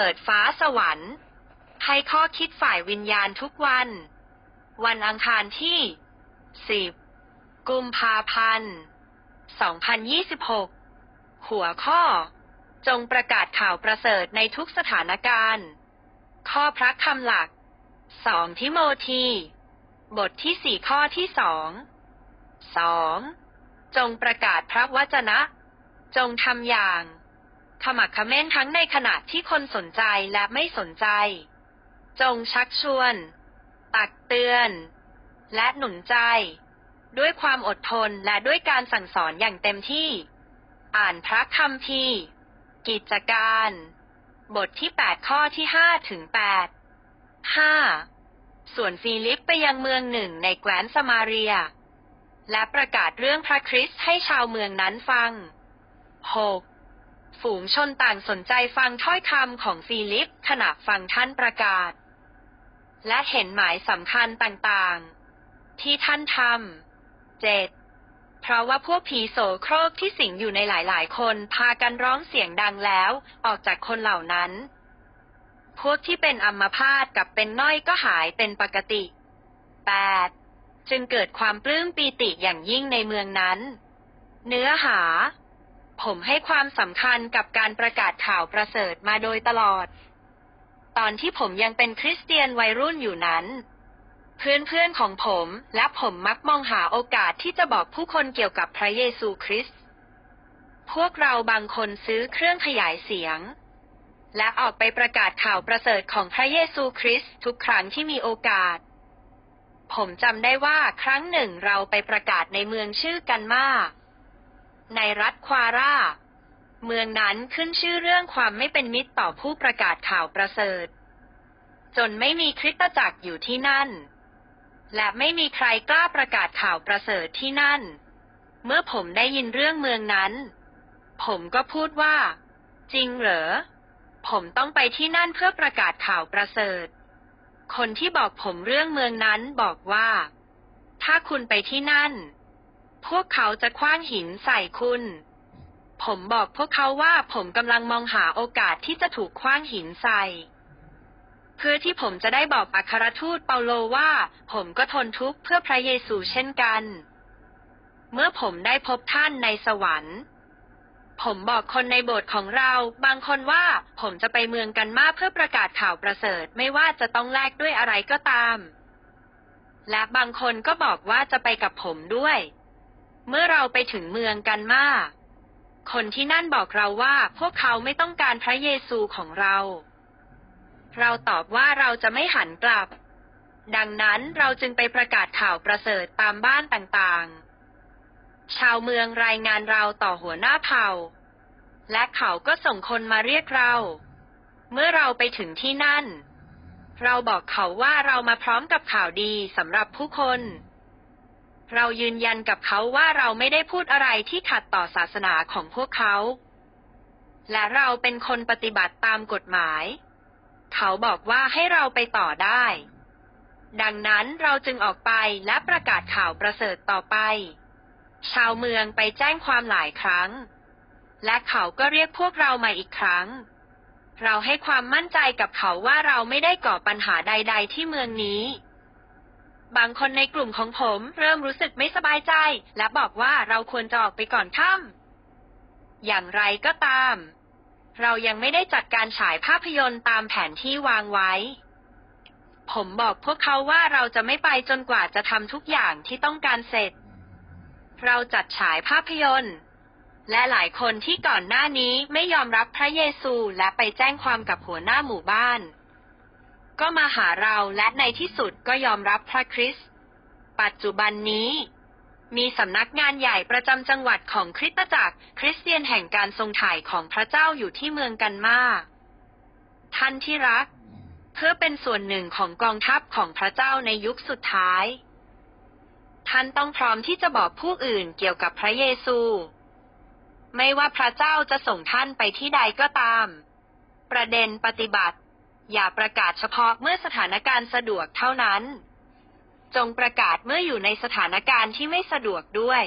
ปิดฟ้าสวรรค์ ให้ข้อคิดฝ่ายวิญญาณทุกวัน วันอังคารที่ 10 กุมภาพันธ์ 2026 หัวข้อ จงประกาศข่าวประเสริฐในทุกสถานการณ์ ข้อพระคำหลัก 2 ทิโมธี บทที่สี่ข้อที่สองสองจงประกาศพระวจนะ จงทำอย่าง ขมักเขม้นทั้งในขณะที่คนสนใจและไม่สนใจ จงชักชวน ตักเตือน และหนุนใจ ด้วยความอดทนและด้วยการสั่งสอนอย่างเต็มที่ อ่านพระคัมภีร์กิจการ บทที่ 8 ข้อที่ 5 ถึง 8 5. ส่วนฟิลิปไปยังเมืองหนึ่งในแคว้นสมาเรีย และประกาศเรื่องพระคริสต์ให้ชาวเมืองนั้นฟัง 6. ฝูงชนต่างสนใจฟังถ้อยคำของฟิลิปขณะฟังท่านประกาศ และเห็นหมายสำคัญต่างๆ ที่ท่านทำ 7. เพราะว่าพวกผีโสโครกที่สิงอยู่ในหลายๆ คนพากันร้องเสียงดังแล้ว ออกจากคนเหล่านั้น พวกที่เป็นอัมพาตกับเป็นน้อยก็หายเป็นปกติ 8. จึงเกิดความปลื้มปีติอย่างยิ่งในเมืองนั้น เนื้อหา ผมให้ความสำคัญกับการประกาศข่าวประเสริฐมาโดยตลอด ตอนที่ผมยังเป็นคริสเตียนวัยรุ่นอยู่นั้น เพื่อนๆของผมและผมมักมองหาโอกาสที่จะบอกผู้คนเกี่ยวกับพระเยซูคริสต์ พวกเราบางคนซื้อเครื่องขยายเสียง และออกไปประกาศข่าวประเสริฐของพระเยซูคริสต์ทุกครั้งที่มีโอกาส ผมจำได้ว่าครั้งหนึ่งเราไปประกาศในเมืองชื่อกันมาก ในรัฐควาร่าเมืองนั้นขึ้นชื่อเรื่องความไม่เป็นมิตรต่อผู้ประกาศข่าวประเสริฐ จนไม่มีคริสตจักรอยู่ที่นั่น และไม่มีใครกล้าประกาศข่าวประเสริฐที่นั่น เมื่อผมได้ยินเรื่องเมืองนั้น ผมก็พูดว่า จริงเหรอ ผมต้องไปที่นั่นเพื่อประกาศข่าวประเสริฐ คนที่บอกผมเรื่องเมืองนั้นบอกว่า ถ้าคุณไปที่นั่น พวกเขาจะคว้างหินใส่คุณ ผมบอกพวกเขาว่าผมกำลังมองหาโอกาสที่จะถูกคว้างหินใส่ เพื่อที่ผมจะได้บอกอัครทูตเปาโลว่า ผมก็ทนทุกข์เพื่อพระเยซูเช่นกัน เมื่อผมได้พบท่านในสวรรค์ ผมบอกคนในโบสถ์ของเรา บางคนว่าผมจะไปเมืองกันมาเพื่อประกาศข่าวประเสริฐไม่ว่าจะต้องแลกด้วยอะไรก็ตาม และบางคนก็บอกว่าจะไปกับผมด้วย เมื่อเราไปถึงเมืองกันมาคนที่นั่นบอกเราว่าพวกเขาไม่ต้องการพระเยซูของเรา เราตอบว่าเราจะไม่หันกลับ ดังนั้นเราจึงไปประกาศข่าวประเสริฐตามบ้านต่างๆ ชาวเมืองรายงานเราต่อหัวหน้าเผ่า และเขาก็ส่งคนมาเรียกเรา เมื่อเราไปถึงที่นั่น เราบอกเขาว่าเรามาพร้อมกับข่าวดีสำหรับผู้คน เรายืนยันกับเขาว่าเราไม่ได้พูดอะไรที่ขัดต่อศาสนาของพวกเขา และเราเป็นคนปฏิบัติตามกฎหมาย เขาบอกว่าให้เราไปต่อได้ ดังนั้นเราจึงออกไปและประกาศข่าวประเสริฐต่อไป ชาวเมืองไปแจ้งความหลายครั้ง และเขาก็เรียกพวกเรามาอีกครั้ง เราให้ความมั่นใจกับเขาว่าเราไม่ได้ก่อปัญหาใด ๆ ที่เมืองนี้ บางคนในกลุ่มของผม เริ่มรู้สึกไม่สบายใจ และบอกว่าเราควรจะออกไปก่อนค่ำอย่างไรก็ตาม เรายังไม่ได้จัดการฉายภาพยนตร์ตามแผนที่วางไว้ ผมบอกพวกเขาว่าเราจะไม่ไปจนกว่าจะทำทุกอย่างที่ต้องการเสร็จ เราจัดฉายภาพยนตร์และหลายคนที่ก่อนหน้านี้ไม่ยอมรับพระเยซูและไปแจ้งความกับหัวหน้าหมู่บ้าน ก็มาหาเราและในที่สุดก็ยอมรับพระคริสต์ ปัจจุบันนี้ มีสำนักงานใหญ่ประจำจังหวัดของคริสตจักร คริสเตียนแห่งการทรงถ่ายของพระเจ้าอยู่ที่เมืองกันมาท่านที่รัก เพื่อเป็นส่วนหนึ่งของกองทัพของพระเจ้าในยุคสุดท้าย ท่านต้องพร้อมที่จะบอกผู้อื่นเกี่ยวกับพระเยซู ไม่ว่าพระเจ้าจะส่งท่านไปที่ใดก็ตาม ประเด็นปฏิบัติ อย่าประกาศเฉพาะเมื่อสถานการณ์สะดวกเท่านั้น จงประกาศเมื่ออยู่ในสถานการณ์ที่ไม่สะดวกด้วย